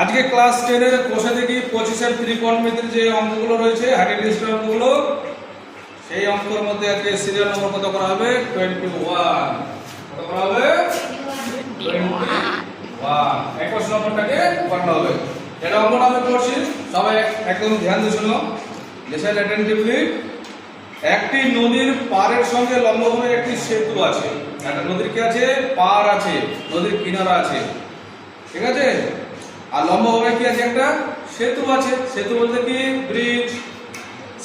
আজকে ক্লাস টেনের কোষে দেখি পঁচিশের ত্রিকোণমিতির যে অঙ্কগুলো রয়েছে লিস্টের অঙ্কগুলো, সেই অঙ্কের মধ্যে আজকে সিরিয়াল নম্বর কত করা হবে? টোয়েন্টি ওয়ান কত করা হবে? ওয়ান একুশ নম্বরটাকে করানো হবে। এটা অঙ্কটা আমি করছি সবাই একদম ধ্যান দিয়ে শুনো। লিসেন অ্যাটেন্টিভলি একটি নদীর পাড়ের সঙ্গে লম্বভাবে একটি সেতু আছে। একটা নদীর কি আছে? পাড় আছে। নদীর কিনারা আছে। ঠিক আছে? আর লম্বভাবে কি আছে একটা? সেতু আছে। সেতু বলতে কি? ব্রিজ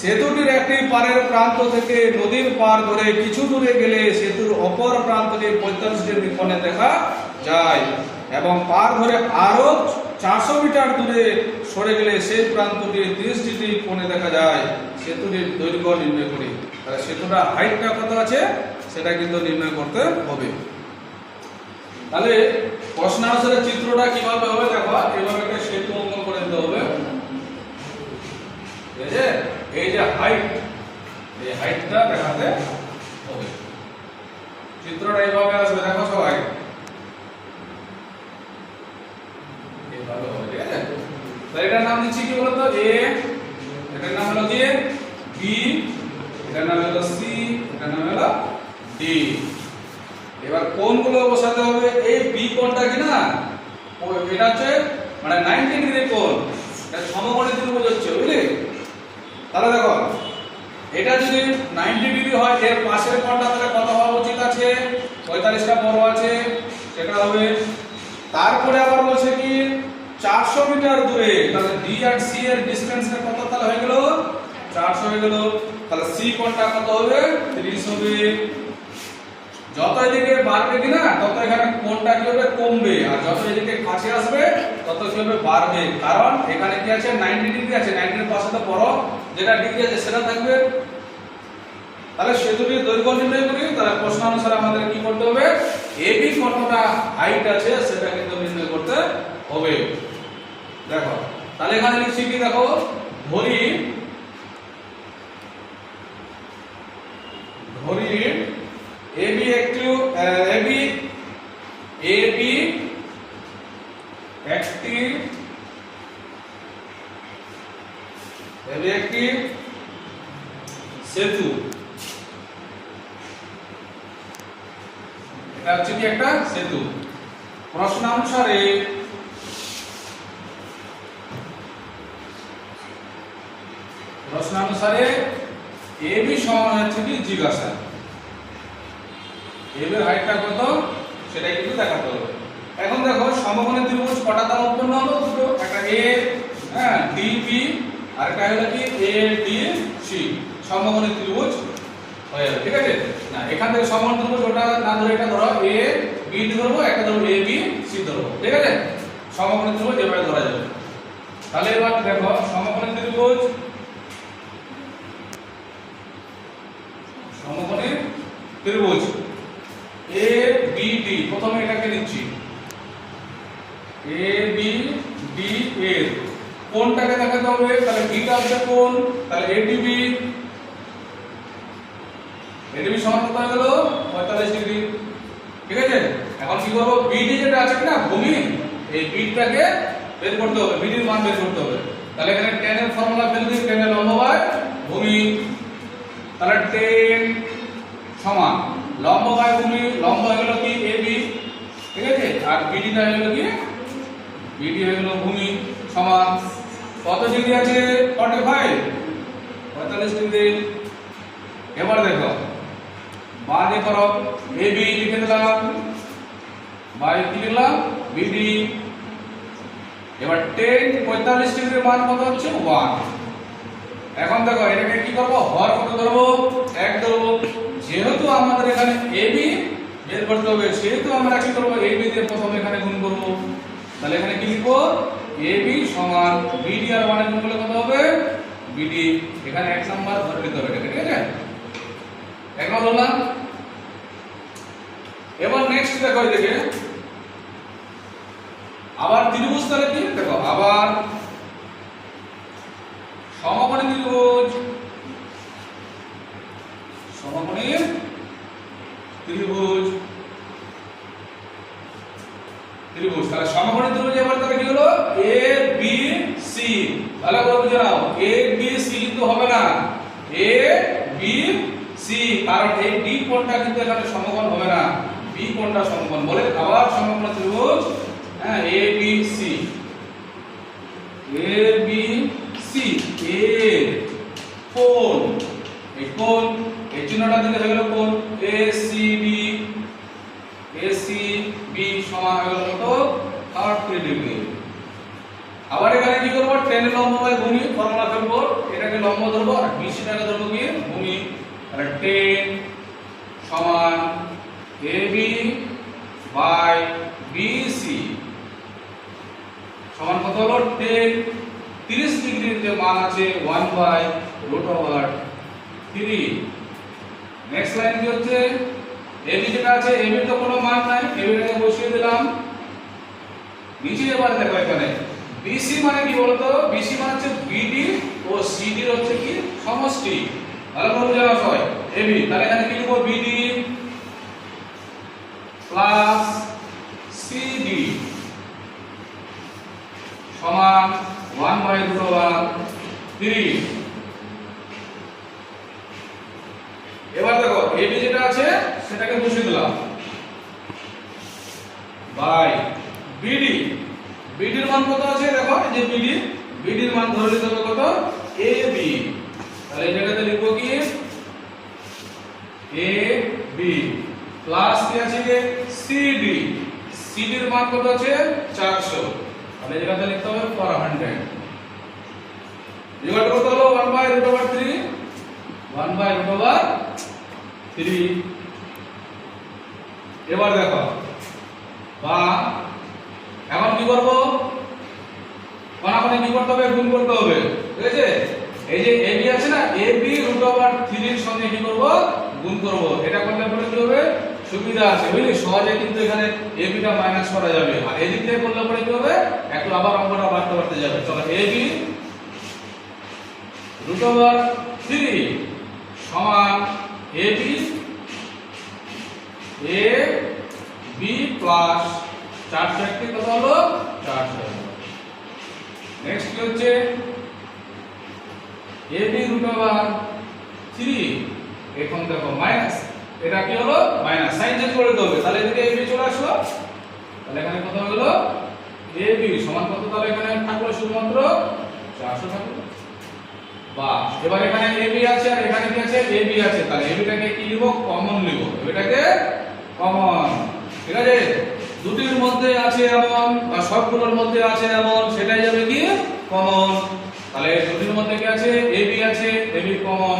সেতুটির একটি পাড়ের প্রান্ত থেকে নদীর পার ধরে কিছু দূরে গেলে সেতুর অপর প্রান্তকে পঁয়তাল্লিশ ডিগ্রি কোণে দেখা যায়। এবং পার ধরে আরও চারশো মিটার দূরে সরে গেলে সেই প্রান্তটি তিরিশ ডিগ্রি কোণে দেখা যায়। সেতুটির দৈর্ঘ্য নির্ণয় করি। তাহলে সেতুটা হাইটটা কত আছে? সেটা কিন্তু নির্ণয় করতে হবে। তাহলে প্রশ্নানুসারে চিত্রটা কীভাবে হবে দেখো, এইভাবে একটা সেতু অঙ্কন করে দিতে হবে। ঠিক আছে এই যে হাইট এই হাইটটা দেখাতে হবে। চিত্রটা এইভাবে আসবে, দেখো সবাই। হবে, ঠিক আছে? তো এটার নাম দিচ্ছি কি বলতো? এ এটার নাম হলো কি? বি এটার নাম হলো সি এটার নাম হলো ডি এবার কোনগুলো বসাতে হবে? এই বি কোণটা কি না? এটা হচ্ছে মানে 90 ডিগ্রি কোণ। এটা সমকোণী ত্রিভুজ হচ্ছে, বুঝলি? তাহলে দেখো, এটা যদি 90 ডিগ্রি হয়, এর পাশের কোণটা তাহলে কত হওয়া উচিত আছে? 45টা বড় আছে, সেটা হবে, তারপরে আবার বলছে কি 400 মিটার দূরে, তাহলে ডি আর সি এর ডিসটেন্স কত তাহলে হয়ে গেল? 400 হয়ে গেল। তাহলে সি কোণটা কত হবে? 30 হবে। যত এদিকে বাড়বে কিনা তত এখানে কোণটা কি হবে? কমবে। আর যত এদিকে কাছে আসবে তত কি হবে? বাড়বে। কারণ এখানে কি আছে? 90 ডিগ্রি আছে। 90 এর পাশে তো বড় যেটা ডিগ্রি আছে, সেটা থাকবে। তাহলে সেতুটির দৈর্ঘ্য নির্ণয় করি, তাহলে প্রশ্ন অনুসারে আমাদের কি করতে হবে? এবি কতটা হাইট আছে, সেটা কিন্তু নির্ণয় করতে হবে। দেখো, তাহলে এখানে লিখছি কি? দেখো, ধরি ধরি এবি একটু এবি এবি একটি এবি একটি সেতু। এটা হচ্ছে কি একটা সেতু। প্রশ্ন অনুসারে প্রশ্ন অনুসারে এবি সমান হচ্ছে কি জিজ্ঞাসা। এর হাইটটা কত? সেটা কিন্তু দেখাতে হবে। এখন দেখো সমকোণী ত্রিভুজ কটা দ্বারা উৎপন্ন হলো? দুটো। একটা এ হ্যাঁ ডি বি আর একটা হলো কি? এ ডি সি সমকোণী ত্রিভুজ হয়ে যাবে, ঠিক আছে? না, এখান থেকে সমকোণী ত্রিভুজ, ওটা না ধরে এটা ধরো এ বি ধরবো, একটা ধরবো এ বি সি ধরবো, ঠিক আছে? সমকোণী ত্রিভুজ এভাবে ধরা যাবে। তাহলে এবার দেখো, সমকোণী ত্রিভুজ সমকোণী ত্রিভুজ এ বি ডি প্রথমে এটাকে নিচ্ছি। এ বি ডি এর কোনটাকে দেখাতে হবে? তাহলে বিটা হচ্ছে কোন? তাহলে এডিবি এডিবি সমান কত হয়ে গেল? 45 ডিগ্রি। ঠিক আছে? এখন কি করব? বিডি যেটা আছে না ভূমি, এই বিটাকে বের করতে হবে। বিডির মান বের করতে হবে। তাহলে এখানে tan এর ফর্মুলা ফেলে দিই। tan এর লম্ব ভূমি। তাহলে tan সমান লম্ব বাই ভূমি, লম্ব হয়ে গেল কি? বি ঠিক আছে? আর বিডিটা হয়ে গেল কি? বিডি হয়ে গেল ভূমি সমান কত ডিগ্রি আছে 45 45 ডিগ্রি এবার দেখো। বাদে করো এ বি লিখে দিলাম। বাই কি লিখলাম? বিডি এবার 10 45 ডিগ্রির মান কত হচ্ছে? 1 এখন দেখো, এটাকে কি করব? হর কত ধরবো? এক ধরবো। যেহেতু আমাদের এখানে এবি বের করতে হবে, সেহেতু আমরা কি করব? এবি দিয়ে প্রথমে এখানে গুণ করব। তাহলে এখানে কি লিখব? এবি সমান বিডি আর 1 এর গুণ করলে কত হবে? বিডি এখানে এক নাম্বার ধরে নিতে হবে ঠিক আছে? এক নম্বর ধরলাম। এবার নেক্সট দেখো এদিকে। আবার ত্রিভুজ তাহলে কি? দেখো, আবার সমকোণী ত্রিভুজ। সমকোণী ত্রিভুজ। ত্রিভুজ, তাহলে সমকোণী তাহলে করে বুঝে নাও এ বি সি কিন্তু হবে না। এ বি সি কারণ এই ডি কোণটা কিন্তু এখানে সমকোণ হবে না। বি কোণটা সমকোণ। বলে আবার সমকোণ ত্রিভুজ হ্যাঁ A B C A B C A কোণ। এই কোণ, এই চিহ্নটা দিতে হয়ে কোণ। সমান কত হলো টেন তিরিশ ডিগ্রির যে মান আছে one by root over three next line কি হচ্ছে? এবি যেটা আছে এবির তো কোনো মান নাই এবিটাকে বসিয়ে দিলাম। নিচে এবার দেখো এখানে। বিসি মানে কি বলতো? বিসি মানে হচ্ছে বিডি ও সিডি হচ্ছে কি? সমষ্টি। ভালো করে নাও সবাই। এবি তাহলে এখানে কি লিখব? বিডি প্লাস সিডি সমান 1 বাই রুট ওভার 3 এবার দেখো এবি যেটা আছে সেটাকে বসিয়ে দিলাম বাই বিডি, বিডির মান কত আছে দেখো? এই যে বিডি, বিডির মান ধরে নিতে হবে কত? A B. তাহলে জায়গাতে লিখব কি? A B. প্লাস কি আছে যে সিডি সিডির মান কত আছে? 400 তাহলে জায়গাতে লিখতে হবে 400 ইকুয়াল কত হলো? 1 by root over 3 1 by root over 3 এবার দেখো। বা এখন কি করব? কোনাকুনি কি করতে হবে? গুণ করতে হবে। ঠিক আছে? এই যে এবি আছে না? এবি রুট ওভার 3 এর সঙ্গে কি করব? গুণ করব। এটা করলে পরে কি হবে? সুবিধা আছে, বুঝলি? সহজে কিন্তু এখানে এবিটা মাইনাস করা যাবে। আর এদিক থেকে করলে পরে কি হবে? একটু আবার অঙ্কটা বাড়তে বাড়তে যাবে। চলো এবি রুট ওভার 3 সমান এবি এ বি প্লাস চারশো একটি কত হলো? চারশো নেক্সট কি হচ্ছে? A B root over three এখন দেখো মাইনাস এটা কি হলো? মাইনাস সাইন চেঞ্জ করে দিতে তাহলে এদিকে এ বি চলে আসলো। তাহলে এখানে কত হয়ে গেল এ বি সমান কত? তাহলে এখানে থাকল শুধুমাত্র চারশো থাকল। বা এবার এখানে এ বি আছে, আর এখানে কি আছে? এ বি আছে। তাহলে এ বিটাকে কি লিখব কমন লিখব এটাকে কমন ঠিক আছে দুটির মধ্যে আছে এমন বা সবগুলোর মধ্যে আছে এমন, সেটাই যাবে কি? কমন তাহলে দুটির মধ্যে কি আছে? এ বি আছে এ বি কমন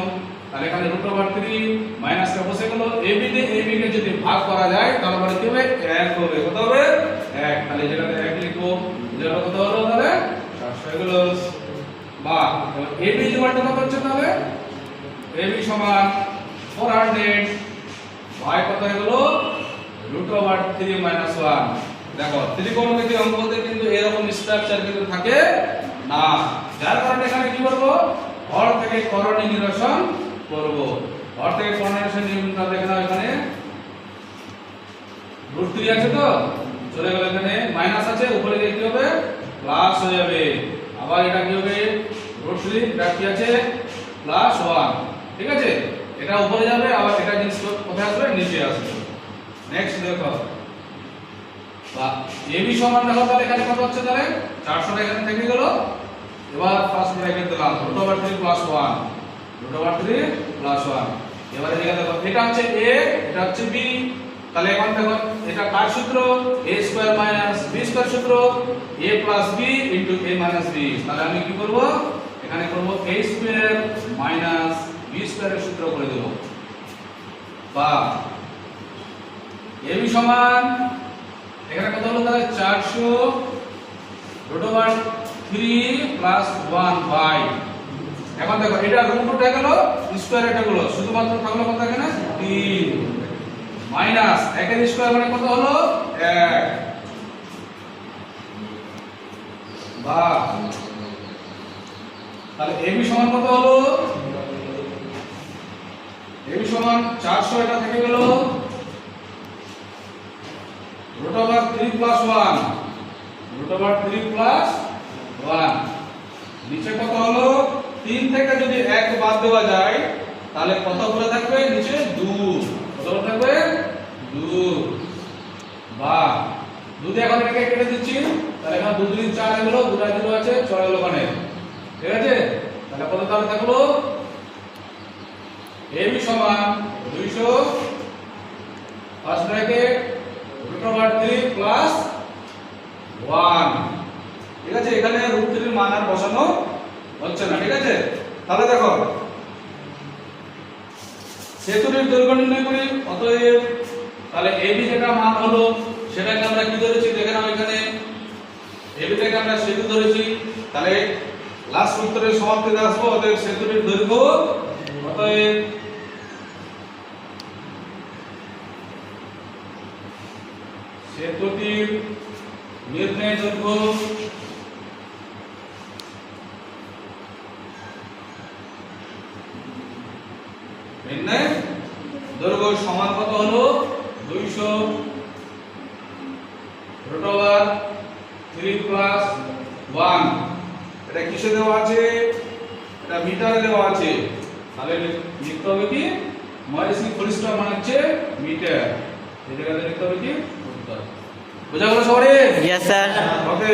তাহলে এখানে রুট ওভার 3 মাইনাসটা বসে গেল এ বি তে এ বি কে যদি ভাগ করা যায়, তাহলে পরে কি হবে? এক হবে। কত হবে? 1 তাহলে যেটাতে 1 লিখব। যেটা কত হলো তাহলে? 400 হয়ে গেল বা এ বি ইকুয়ালটা কত হচ্ছে তাহলে? এ বি সমান 400 y কত হয়ে গেল? রুট ওভার 3 মাইনাস 1 দেখো ত্রিকোণমিতি অঙ্ক বলতে কিন্তু এরকম স্ট্রাকচার কিন্তু থাকে না। যার কারণে এখানে কি করব? হর থেকে করণে নিরসন করব। হর থেকে করণে নিরসন দেখে এখানে। রুট 3 আছে তো? চলে গেল এখানে। মাইনাস আছে, উপরে গিয়ে কি হবে? প্লাস হয়ে যাবে। আবার এটা কি হবে? রুট 3 এটা আছে প্লাস 1 ঠিক আছে? এটা উপরে যাবে, আবার এটা জিনিস কোথায় আসবে? নিচে আসবে। নেক্সট দেখো। বা এবি সমান দেখো তাহলে এখানে কত হচ্ছে তাহলে? 400 টা এখানে থেকে গেল। এবার ফার্স্ট ব্র্যাকেট দিলাম। Root over 3 plus 1 root over 3 plus 1 এবারে এখানে দেখো, এটা হচ্ছে a, এটা হচ্ছে b তাহলে এখন দেখো, এটা কার সূত্র? A square minus b square সূত্র। A plus b into a minus b তাহলে আমি কি করব? এখানে করব a স্কয়ার মাইনাস b স্কয়ারের সূত্র করে দেব। বা এবি সমান এখানে কত হলো তাহলে 400 রুট ওভার 3 প্লাস 1 বাই। এখন দেখো, এটা রুট উঠে গেল স্কয়ার এটা হলো শুধুমাত্র থাকল কত এখানে? 3 মাইনাস একের স্কয়ার মানে কত হলো? 1 বা। তাহলে এবি সমান কত হলো? এবি সমান 400 এটা থেকে গেল root over 3 plus 1 root over 3 plus 1 নিচে কত হলো? 3 থেকে যদি 1 বাদ দেওয়া যায়, তাহলে কত করে থাকবে? নিচে দু। কত করে থাকবে? দু। বা। দুধ এখন এটাকে কেটে দিচ্ছি। তাহলে এখানে দু দুই চার হলো দুটা জিরো আছে, ছয় হলো ওখানে। ঠিক আছে? তাহলে কত তাহলে থাকল? এবি সমান দুইশো first bracket three plus one ঠিক আছে? এখানে রুট থ্রির মান আর বসানো হচ্ছে না, ঠিক আছে? তাহলে দেখো সেতুটির দৈর্ঘ্য নির্ণয় করি, অতএব তাহলে এবি যেটা মান হলো, সেটাকে আমরা কি ধরেছি? দেখে নাও এখানে। থেকে আমরা সেতু ধরেছি। তাহলে লাস্ট উত্তরের সমাপ্তিতে আসব, অতএব সেতুটির দৈর্ঘ্য, অতএব সেতুটির নির্ণয় দৈর্ঘ্য সমান কত দুইশো। থ্রি প্লাস ওয়ান এটা কিসে দেওয়া আছে? এটা মিটারে দেওয়া আছে। তাহলে লিখতে হবে কি? খরিষ্ঠ মানে হচ্ছে মিটার এই জায়গাতে লিখতে হবে কি? বোঝা গেল সবারই ইয়েস স্যার ওকে